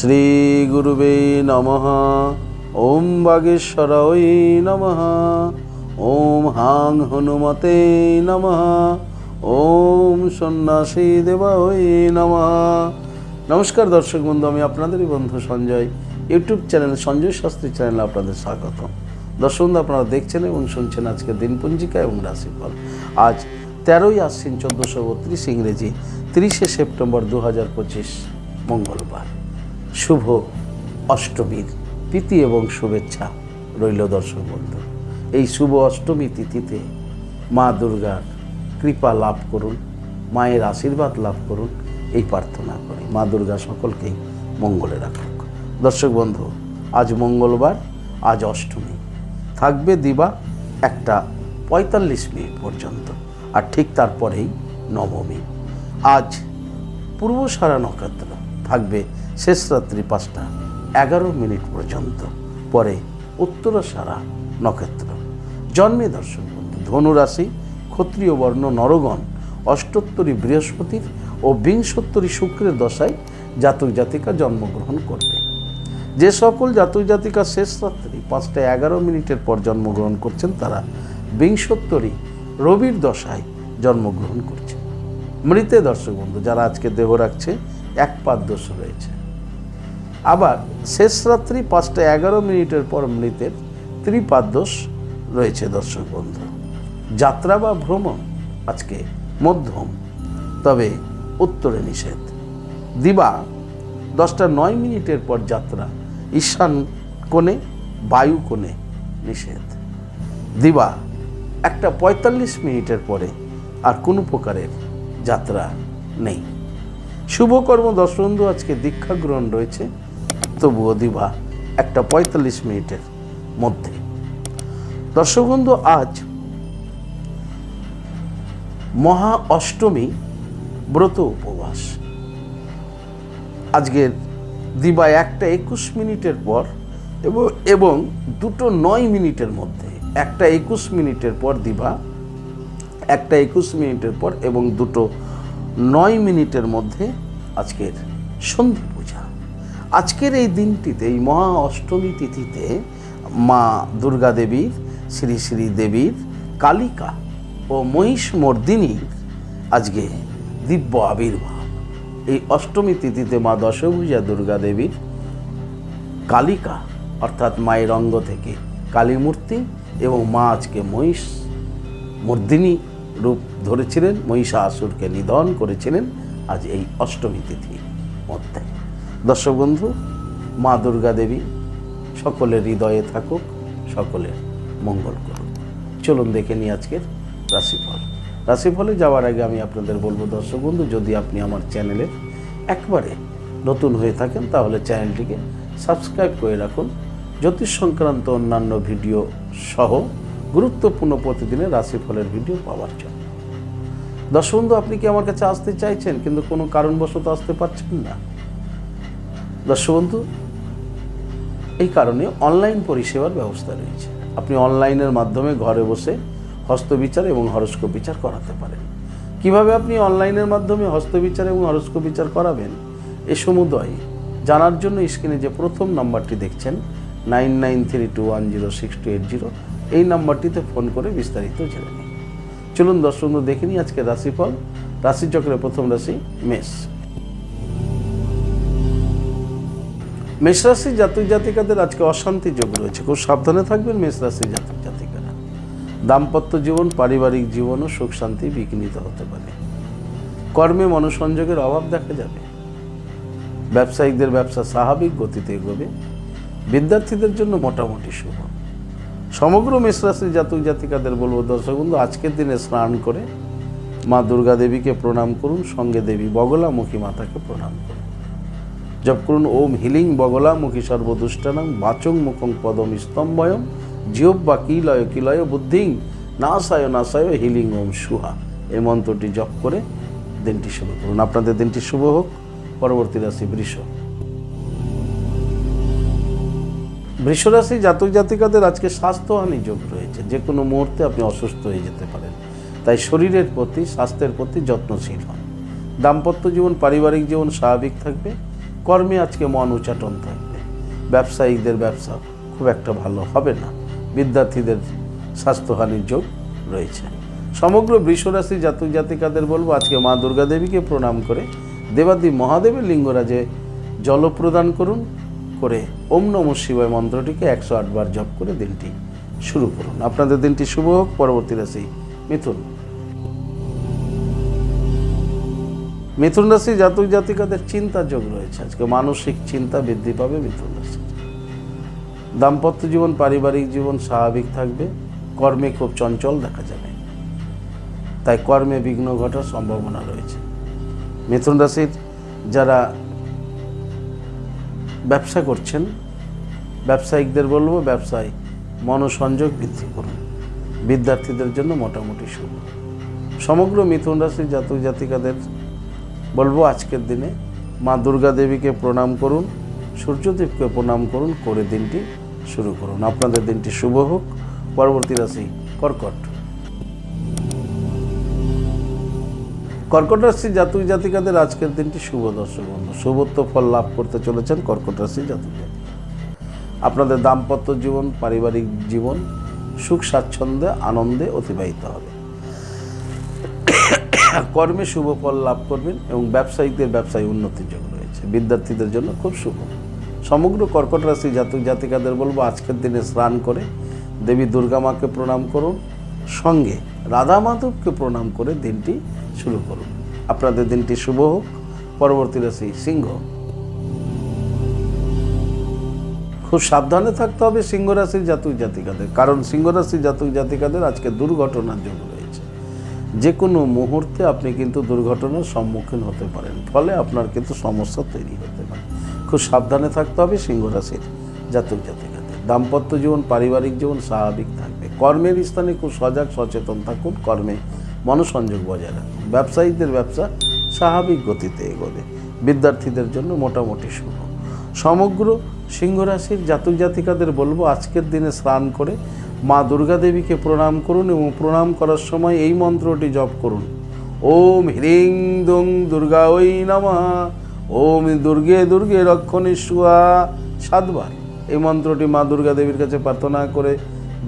শ্রীগুরুবে নমঃ। ওম বাগেশ্বরায় নমঃ। ওম হাং হনুমতে নমঃ। ওম সন্ন্যাসী দেবায় নমঃ। নমস্কার দর্শক বন্ধু, আমি আপনাদেরই বন্ধু সঞ্জয়। ইউটিউব চ্যানেল সঞ্জয় শাস্ত্রী চ্যানেলে আপনাদের স্বাগত দর্শক বন্ধু, আপনারা দেখছেন এবং শুনছেন আজকে দিনপঞ্জিকা এবং রাশিফল। আজ তেরোই আশ্বিন চোদ্দোশো বত্রিশ ইংরেজি, তিরিশে সেপ্টেম্বর দু হাজার পঁচিশ, মঙ্গলবার। শুভ অষ্টমীর প্রীতি এবং শুভেচ্ছা রইল দর্শক বন্ধু। এই শুভ অষ্টমী তিথিতে মা দুর্গার কৃপা লাভ করুন, মায়ের আশীর্বাদ লাভ করুন, এই প্রার্থনা করি। মা দুর্গা সকলকেই মঙ্গলে রাখুক। দর্শক বন্ধু, আজ মঙ্গলবার, আজ অষ্টমী। থাকবে দিবা একটা পঁয়তাল্লিশ মিনিট পর্যন্ত, আর ঠিক তারপরেই নবমী। আজ পূর্ব সারা নক্ষত্র থাকবে শেষ রাত্রি পাঁচটা, এগারো মিনিট পর্যন্ত। পরে উত্তর সারা নক্ষত্র। জন্মে দর্শক বন্ধু ধনুরাশি, ক্ষত্রিয় বর্ণ নরগণ, অষ্টোত্তরী বৃহস্পতির ও বিংশোত্তরী শুক্রের দশায় জাতক জাতিকা জন্মগ্রহণ করবে। যে সকল জাতক জাতিকা শেষ রাত্রি পাঁচটা, এগারো মিনিটের পর জন্মগ্রহণ করছেন তারা বিংশোত্তরী রবির দশায় জন্মগ্রহণ করছে মৃতে দর্শক বন্ধু, যারা আজকে দেহ রাখছে এক দোষ রয়েছে। আবার শেষ রাত্রি পাঁচটা এগারো মিনিটের পর মৃতের ত্রিপাদ দোষ রয়েছে দর্শক বন্ধু। যাত্রা বা ভ্রমণ আজকে মধ্যম, তবে উত্তরে নিষেধ। দিবা দশটা নয় মিনিটের পর যাত্রা ঈশান কোণে, বায়ু কোণে নিষেধ। দিবা একটা পঁয়তাল্লিশ মিনিটের পরে আর কোনো প্রকারের যাত্রা নেই। শুভকর্ম দর্শবন্ধু আজকে দীক্ষা গ্রহণ রয়েছে। তবুও দিবা একটা পঁয়তাল্লিশ মিনিটের মধ্যে। দর্শকবন্ধু আজ মহা অষ্টমী ব্রত উপবাস। আজকের দিবা একটা একুশ মিনিটের পর এবং দুটো নয় মিনিটের মধ্যে। একটা একুশ মিনিটের পর দিবা, একটা একুশ মিনিটের পর এবং দুটো নয় মিনিটের মধ্যে আজকের সন্ধি পূজা। আজকের এই দিনটিতে, এই মহা অষ্টমী তিথিতে মা দুর্গা দেবীর শ্রী শ্রী দেবীর কালিকা ও মহিষ মর্দিনীর আজকে দিব্য আবির্ভাব। এই অষ্টমী তিথিতে মা দশভূজা দুর্গা দেবীর কালিকা, অর্থাৎ মায়ের অঙ্গ থেকে কালী মূর্তি এবং মা আজকে মহিষ মর্দিনী রূপ ধরেছিলেন, মহিষাসুরকে নিধন করেছিলেন আজ এই অষ্টমী তিথি মধ্যে দর্শক বন্ধু, মা দুর্গা দেবী, সকলের হৃদয়ে থাকুক, সকলের মঙ্গল করুক। চলুন দেখে নিই আজকের রাশিফল। রাশিফলে যাওয়ার আগে আমি আপনাদের বলব, দর্শক বন্ধু, যদি আপনি আমার চ্যানেলে একবারে নতুন হয়ে থাকেন, তাহলে চ্যানেলটিকে সাবস্ক্রাইব করে রাখুন। জ্যোতিষ সংক্রান্ত অন্যান্য ভিডিও সহ গুরুত্বপূর্ণ প্রতিদিনের রাশিফলের ভিডিও পাওয়ার জন্য। দর্শক বন্ধু আপনি কি আমার কাছে আসতে চাইছেন, কিন্তু কোনো কারণবশত আসতে পারছেন না? দর্শক বন্ধু এই কারণে অনলাইন পরিষেবার ব্যবস্থা রয়েছে। আপনি অনলাইনের মাধ্যমে ঘরে বসে হস্তবিচার এবং হরস্কোপ বিচার করাতে পারেন। কীভাবে আপনি অনলাইনের মাধ্যমে হস্তবিচার এবং হরস্কোপ বিচার করাবেন, এ সমুদয় জানার জন্য স্ক্রিনে যে প্রথম নাম্বারটি দেখছেন, nine nine three two one zero six two eight zero এই নাম্বারটিতে ফোন করে বিস্তারিত জেনে নিন। চলুন দর্শক দেখে নিই আজকে রাশিফল। রাশিচক্রের প্রথম রাশি মেষ। মেষ রাশির জাতক জাতিকাদের আজকে অশান্তি যোগ রয়েছে। খুব সাবধানে থাকবেন মেষ রাশির জাতক জাতিকারা। দাম্পত্য জীবন, পারিবারিক জীবন ও সুখ শান্তি বিঘ্নিত হতে পারে। কর্মে মনোসংযোগের অভাব দেখা যাবে। ব্যবসায়িকদের ব্যবসা স্বাভাবিক গতিতে এগোবে। বিদ্যার্থীদের জন্য মোটামুটি শুভ সমগ্র মেষ রাশির জাতক জাতিকাদের বলব, দর্শক বন্ধু, আজকের দিনে স্নান করে মা দুর্গা দেবীকে প্রণাম করুন, সঙ্গে দেবী বগলামুখী মাতাকে প্রণাম করুন। জপ করুন, ওম হিলিং বগলামুখী সর্বদুষ্টানাং, বাচং মুখং পদম স্তম্ভয়ম জিয়ব বা কিলয় কিলয় বুদ্ধিং, নাসায় নাসায় হিলিং ওম সুহা। এই মন্ত্রটি জপ করে দিনটি শুরু করুন। আপনাদের দিনটি শুভ হোক। পরবর্তী রাশি বৃষ। বৃষরাশি জাতক জাতিকাদের আজকে স্বাস্থ্যহানি যোগ রয়েছে। যে কোনো মুহূর্তে আপনি অসুস্থ হয়ে যেতে পারেন। তাই শরীরের প্রতি, স্বাস্থ্যের প্রতি যত্নশীল হন। দাম্পত্য জীবন, পারিবারিক জীবন স্বাভাবিক থাকবে। কর্মে আজকে মন উচাটন থাকবে। ব্যবসায়িকদের ব্যবসা খুব একটা ভালো হবে না। বিদ্যার্থীদের স্বাস্থ্যহানির যোগ রয়েছে। সমগ্র বৃষরাশি জাতক জাতিকাদের বলব, আজকে মা দুর্গা দেবীকে প্রণাম করে দেবাদি মহাদেবের লিঙ্গরাজে জল প্রদান করুন। করে ওম নম শিবায় মন্ত্রটিকে একশো আটবার জপ করে দিনটি শুরু করুন। আপনাদের দিনটি শুভ হোক, পরবর্তী রাশি মিথুন। মিথুন রাশি জাতক জাতিকাদের চিন্তা যোগ রয়েছে। আজকে মানসিক চিন্তা বৃদ্ধি পাবে মিথুন রাশি। দাম্পত্য জীবন, পারিবারিক জীবন স্বাভাবিক থাকবে। কর্মে খুব চঞ্চল দেখা যাবে। তাই কর্মে বিঘ্ন ঘটার সম্ভাবনা রয়েছে। মিথুন রাশির যারা ব্যবসা করছেন, ব্যবসায়িকদের বলব ব্যবসায় মনোসংযোগ বৃদ্ধি করুন। বিদ্যার্থীদের জন্য মোটামুটি শুভ। সমগ্র মিথুন রাশির জাতক জাতিকাদের বলব আজকের দিনে মা দুর্গা দেবীকে প্রণাম করুন, সূর্যদেবকে প্রণাম করুন, করে দিনটি শুরু করুন। আপনাদের দিনটি শুভ হোক। পরবর্তী রাশি কর্কট। কর্কট রাশি জাতক জাতিকাদের আজকের দিনটি শুভ দর্শক বন্ধু। শুভত্ব ফল লাভ করতে চলেছেন কর্কট রাশি জাতক আপনাদের দাম্পত্য জীবন, পারিবারিক জীবন, সুখ, স্বাচ্ছন্দ্যে, আনন্দে অতিবাহিত হবে। কর্মে শুভ ফল লাভ করবেন এবং ব্যবসায়িকদের ব্যবসায় উন্নতির যোগ রয়েছে। বিদ্যার্থীদের জন্য খুব শুভ। সমগ্র কর্কট রাশি জাতক জাতিকাদের বলব, আজকের দিনে স্নান করে দেবী দুর্গা মাকে প্রণাম করুন। সঙ্গে রাধা মাধবকে প্রণাম করে দিনটি শুরু করুন। আপনাদের দিনটি শুভ হোক। পরবর্তী রাশি সিংহ। খুব সাবধানে থাকতে হবে সিংহ রাশির জাতক জাতিকাদের, কারণ সিংহ রাশির জাতক জাতিকাদের আজকে দুর্ঘটনার যোগ রয়েছে। যে কোনো মুহূর্তে আপনি কিন্তু দুর্ঘটনার সম্মুখীন হতে পারেন, ফলে আপনার কিন্তু সমস্যা তৈরি হতে পারে। খুব সাবধানে থাকতে হবে সিংহ রাশির জাতক জাতিকাদের। দাম্পত্য জীবন, পারিবারিক জীবন স্বাভাবিক থাকবে। কর্মের স্থানে খুব সজাগ, সচেতন থাকুন। কর্মে মনোসংযোগ বজায় রাখুন। ব্যবসায়ীদের ব্যবসা স্বাভাবিক গতিতে এগোবে। বিদ্যার্থীদের জন্য মোটামুটি শুভ। সমগ্র সিংহ রাশির জাতক জাতিকাদের বলব, আজকের দিনে স্নান করে মা দুর্গা দেবীকে প্রণাম করুন এবং প্রণাম করার সময় এই মন্ত্রটি জপ করুন। ওম হ্রিং দং দুর্গা ওই নমঃ। ওম দুর্গে দুর্গে রক্ষণেশ্বয়া সাতবার এই মন্ত্রটি মা দুর্গা দেবীর কাছে প্রার্থনা করে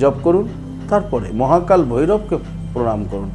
জপ করুন। তারপরে মহাকাল ভৈরবকে প্রণাম করুন।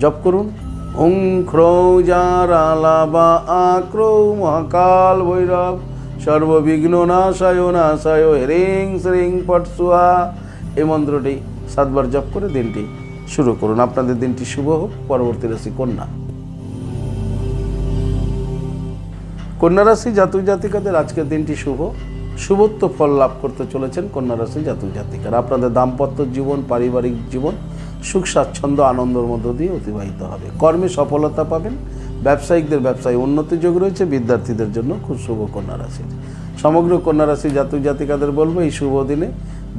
জপ করুন। হুং খ্রৌ জারালাবা আক্রৌ মহাকাল ভৈরব। সর্ববিঘ্ন নাশায় নাশায় হ্রিং শ্রিং পটসুয়া এই মন্ত্রটি সাতবার জপ করে দিনটি শুরু করুন। আপনাদের দিনটি শুভ হোক। পরবর্তী রাশি কন্যা। কন্যা রাশি জাতক জাতিকাদের আজকের দিনটি শুভ। শুভত্ব ফল লাভ করতে চলেছেন কন্যা রাশি জাতক জাতিকার। আপনাদের দাম্পত্য জীবন, পারিবারিক জীবন সুখ, স্বাচ্ছন্দ্য, আনন্দের মধ্য দিয়ে অতিবাহিত হবে। কর্মে সফলতা পাবেন, ব্যবসায়িকদের ব্যবসায় উন্নতি যোগ রয়েছে, বিদ্যার্থীদের জন্য খুব শুভ কন্যা রাশির সমগ্র কন্যা রাশি জাতক জাতিকাদের বলব, এই শুভ দিনে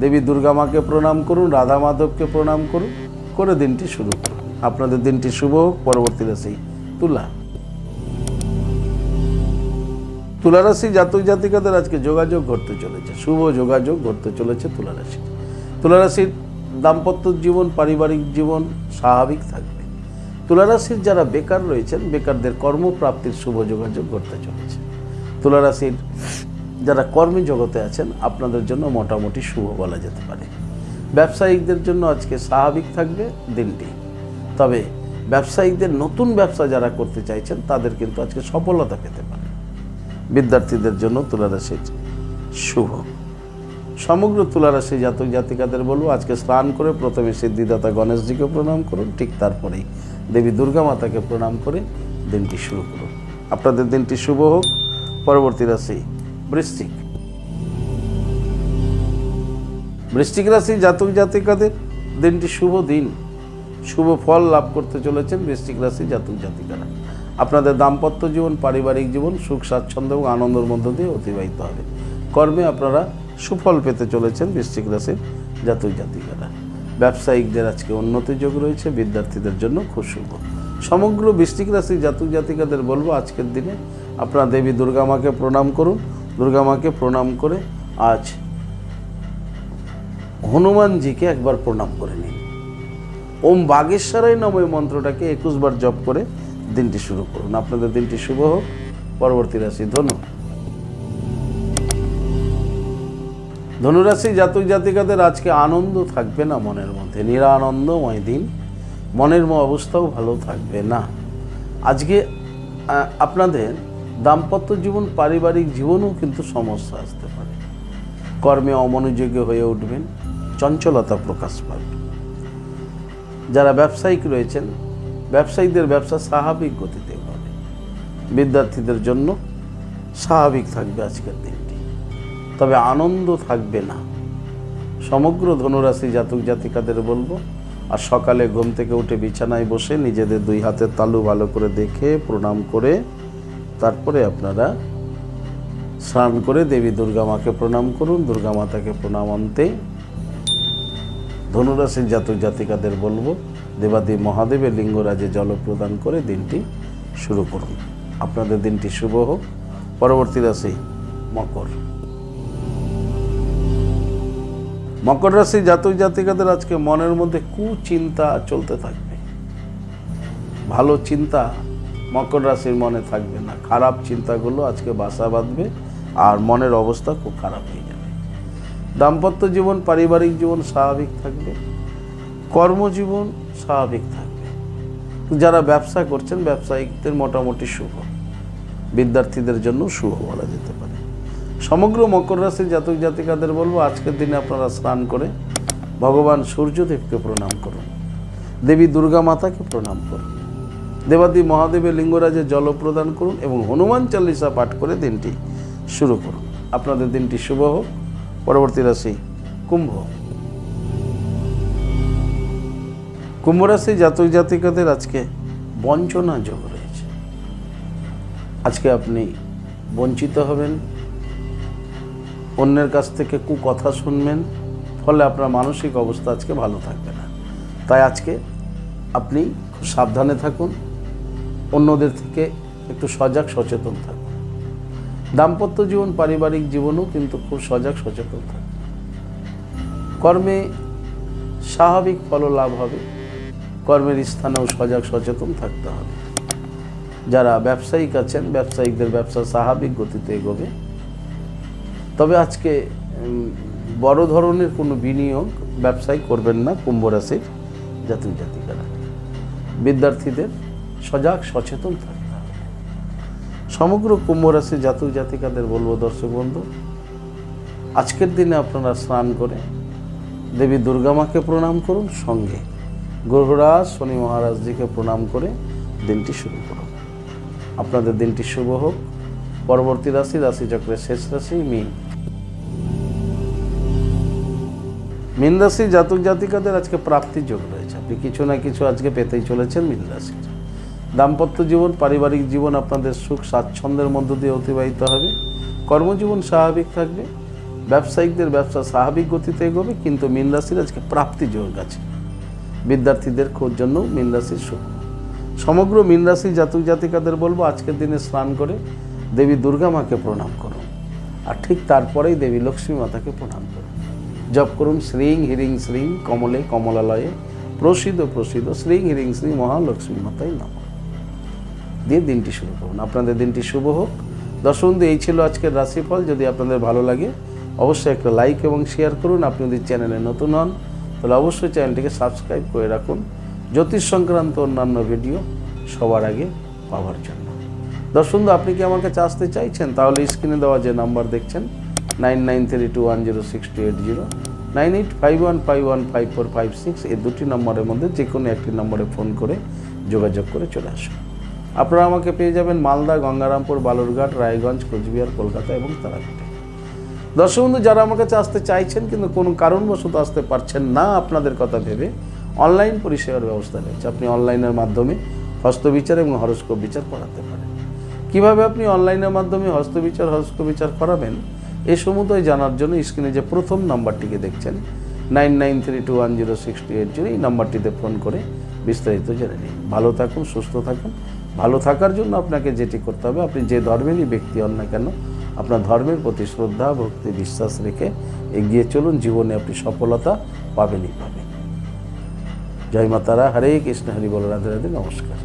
দেবী দুর্গা মাকে প্রণাম করুন, রাধা মাধবকে প্রণাম করুন, করে দিনটি শুরু করুন। আপনাদের দিনটি শুভ হোক, পরবর্তী রাশি তুলা। তুলারাশি জাতক জাতিকাদের আজকে যোগাযোগ ঘটতে চলেছে, শুভ যোগাযোগ ঘটতে চলেছে তুলা রাশি তুলা রাশির দাম্পত্য জীবন, পারিবারিক জীবন স্বাভাবিক থাকবে। তুলারাশির যারা বেকার রয়েছেন, বেকারদের কর্মপ্রাপ্তির শুভ যোগাযোগ ঘটতে চলেছে। তুলারাশির যারা কর্মী জগতে আছেন, আপনাদের জন্য মোটামুটি শুভ বলা যেতে পারে। ব্যবসায়িকদের জন্য আজকে স্বাভাবিক থাকবে দিনটি। তবে ব্যবসায়িকদের নতুন ব্যবসা যারা করতে চাইছেন, তাদের কিন্তু আজকে সফলতা পেতে পারে। বিদ্যার্থীদের জন্য তুলারাশির শুভ। সমগ্র তুলারাশি জাতক জাতিকাদের বলব, আজকে স্নান করে প্রথমে সিদ্ধিদাতা গণেশজিকে প্রণাম করুন, ঠিক তারপরেই দেবী দুর্গা মাতাকে প্রণাম করে দিনটি শুরু করুন। আপনাদের দিনটি শুভ হোক। পরবর্তী রাশি বৃশ্চিক। বৃশ্চিক রাশি জাতক জাতিকাদের দিনটি শুভ দিন, শুভ ফল লাভ করতে চলেছেন বৃশ্চিক রাশি জাতক জাতিকারা। আপনাদের দাম্পত্য জীবন, পারিবারিক জীবন, সুখ, স্বাচ্ছন্দ্য এবং আনন্দের মধ্য দিয়ে অতিবাহিত হবে। কর্মে আপনারা সুফল পেতে চলেছেন বৃশ্চিক রাশির জাতক জাতিকারা। ব্যবসায়িকদের আজকে উন্নতি যোগ রয়েছে, বিদ্যার্থীদের জন্য খুব শুভ। সমগ্র বৃশ্চিক রাশির জাতক জাতিকাদের বলব, আজকের দিনে আপনারা দেবী দুর্গা মাকে প্রণাম করুন। দুর্গা মাকে প্রণাম করে আজ হনুমানজিকে একবার প্রণাম করে নিন। ওম বাগেশ্বরাই নাম এই মন্ত্রটাকে একুশ বার জপ করে দিনটি শুরু করুন। আপনাদের দিনটি শুভ হোক। পরবর্তী রাশি ধনু ধনুরাশি জাতক জাতিকাদের আজকে আনন্দ থাকবে না মনের মধ্যে, নিরানন্দময় দিন। মনের অবস্থাও ভালো থাকবে না। আজকে আপনাদের দাম্পত্য জীবন, পারিবারিক জীবনেও কিন্তু সমস্যা আসতে পারে। কর্মে অমনোযোগী হয়ে উঠবেন, চঞ্চলতা প্রকাশ পাবে। যারা ব্যবসায়িক রয়েছেন, ব্যবসায়ীদের ব্যবসা স্বাভাবিক গতিতে হবে। বিদ্যার্থীদের জন্য স্বাভাবিক থাকবে আজকের দিনটি। তবে আনন্দ থাকবে না। সমগ্র ধনুরাশি জাতক জাতিকাদের বলব, আর সকালে ঘুম থেকে উঠে বিছানায় বসে নিজেদের দুই হাতের তালু ভালো করে দেখে, প্রণাম করে, তারপরে আপনারা স্নান করে দেবী দুর্গা মাকে প্রণাম করুন। দুর্গা মাতাকে প্রণাম আনতে ধনুরাশির জাতক জাতিকাদের বলব দেবাদেব মহাদেবের লিঙ্গরাজে জল প্রদান করে দিনটি শুরু করুন। আপনাদের দিনটি শুভ হোক। পরবর্তী রাশি মকর। মকর রাশি জাতক জাতিকাদের আজকে মনের মধ্যে কুচিন্তা চলতে থাকবে। ভালো চিন্তা মকর রাশির মনে থাকবে না। খারাপ চিন্তাগুলো আজকে বাসা বাঁধবে আর মনের অবস্থা খুব খারাপ হয়ে যাবে। দাম্পত্য জীবন, পারিবারিক জীবন স্বাভাবিক থাকবে। কর্মজীবন স্বাভাবিক থাকবে। যারা ব্যবসা করছেন, ব্যবসায়িকদের মোটামুটি শুভ। বিদ্যার্থীদের জন্য শুভ বলা যেতে পারে। সমগ্র মকর রাশির জাতক জাতিকাদের বলব, আজকের দিনে আপনারা স্নান করে ভগবান সূর্যদেবকে প্রণাম করুন। দেবী দুর্গা মাতাকে প্রণাম করুন। দেবাদি মহাদেবের লিঙ্গরাজে জল প্রদান করুন এবং হনুমান চালিসা পাঠ করে দিনটি শুরু করুন। আপনাদের দিনটি শুভ হোক। পরবর্তী রাশি কুম্ভ। কুম্ভ রাশি জাতক জাতিকাদের আজকে বঞ্চনা যোগ রয়েছে। আজকে আপনি বঞ্চিত হবেন অন্যের কাছ থেকে কু কথা শুনবেন, ফলে আপনার মানসিক অবস্থা আজকে ভালো থাকবে না। তাই আজকে আপনি খুব সাবধানে থাকুন, অন্যদের থেকে একটু সজাগ সচেতন থাকুন। দাম্পত্য জীবন পারিবারিক জীবনও কিন্তু খুব সজাগ সচেতন থাকুন। কর্মে স্বাভাবিক ফল লাভ হবে, কর্মের স্থানেও সজাগ সচেতন থাকতে হবে। যারা ব্যবসায়িক আছেন, ব্যবসায়িকদের ব্যবসা স্বাভাবিক গতিতে এগোবে। তবে আজকে বড় ধরনের কোনো বিনিয়োগ ব্যবসায় করবেন না কুম্ভ রাশির জাতক জাতিকারা। বিদ্যার্থীদের সজাগ, সচেতন থাকতে হবে। সমগ্র কুম্ভ রাশির জাতক জাতিকাদের বলব, দর্শক বন্ধু, আজকের দিনে আপনারা স্নান করে দেবী দুর্গা মাকে প্রণাম করুন, সঙ্গে গ্রহরাজ শনি মহারাজজিকে প্রণাম করে দিনটি শুরু করুন। আপনাদের দিনটি শুভ হোক। পরবর্তী রাশি, রাশিচক্রের শেষ রাশি, মিন। মিন রাশি জাতক জাতিকাদের আজকে প্রাপ্তির যোগ রয়েছে। আপনি কিছু না কিছু আজকে পেতেই চলেছেন মিন রাশির দাম্পত্য জীবন, পারিবারিক জীবন আপনাদের সুখ, স্বাচ্ছন্দ্যের মধ্য দিয়ে অতিবাহিত হবে। কর্মজীবন স্বাভাবিক থাকবে। ব্যবসায়িকদের ব্যবসা স্বাভাবিক গতিতে এগোবে, কিন্তু মিন রাশির আজকে প্রাপ্তি যোগ আছে। বিদ্যার্থীদের খোঁজ জন্য মিন রাশির শুভ সমগ্র মিন রাশি জাতক জাতিকাদের বলব, আজকের দিনে স্নান করে দেবী দুর্গা মাকে প্রণাম করুন। আর ঠিক তারপরেই দেবী লক্ষ্মী মাতাকে প্রণাম করুন। জপ করুন শ্রীং হিরিং শ্রীং কমলে কমলালয়ে প্রসিদ্ধ প্রসিদ্ধ শ্রীং হিরিং শ্রী মহালক্ষ্মী মাতাই নাম। দিয়ে দিনটি শুরু করুন। আপনাদের দিনটি শুভ হোক। দর্শক বন্ধু, এই ছিল আজকের রাশিফল। যদি আপনাদের ভালো লাগে অবশ্যই একটা লাইক এবং শেয়ার করুন। আপনি যদি চ্যানেলে নতুন হন তাহলে অবশ্যই চ্যানেলটিকে সাবস্ক্রাইব করে রাখুন। জ্যোতিষ সংক্রান্ত অন্যান্য ভিডিও সবার আগে পাওয়ার জন্য। দর্শক আপনি কি আমার কাছে আসতে চাইছেন? তাহলে স্ক্রিনে দেওয়া যে নাম্বার দেখছেন nine nine three two one zero six two eight zero nine eight five one five one five four five six এই দুটি নম্বরের মধ্যে যে কোনো একটি নম্বরে ফোন করে যোগাযোগ করে চলে আসুন। আপনারা আমাকে পেয়ে যাবেন মালদা, গঙ্গারামপুর, বালুরঘাট, রায়গঞ্জ, কোচবিহার, কলকাতা এবং তারাপীঠে। দর্শক বন্ধু, যারা আমার কাছে আসতে চাইছেন কিন্তু কোনো কারণবশত আসতে পারছেন না আপনাদের কথা ভেবে, অনলাইন পরিষেবার ব্যবস্থা রয়েছে আপনি অনলাইনের মাধ্যমে হস্তবিচার এবং হরস্কোপ বিচার করাতে পারেন। কীভাবে আপনি অনলাইনের মাধ্যমে হস্তবিচার, হরস্কোপ বিচার করাবেন? এ সমুদয় জানার জন্য স্ক্রিনে যে প্রথম নাম্বারটিকে দেখছেন nine nine three two one zero six two eight zero এই নাম্বারটিতে ফোন করে বিস্তারিত জেনে নিন। ভালো থাকুন, সুস্থ থাকুন। ভালো থাকার জন্য আপনাকে যেটি করতে হবে, আপনি যে ধর্মেরই ব্যক্তি হন না কেন, আপনার ধর্মের প্রতি শ্রদ্ধা, ভক্তি, বিশ্বাস রেখে এগিয়ে চলুন। জীবনে আপনি সফলতা পাবেনই পাবেন। জয় মাতারা, হরে কৃষ্ণ, হরি বল, রাধে রাধে, নমস্কার।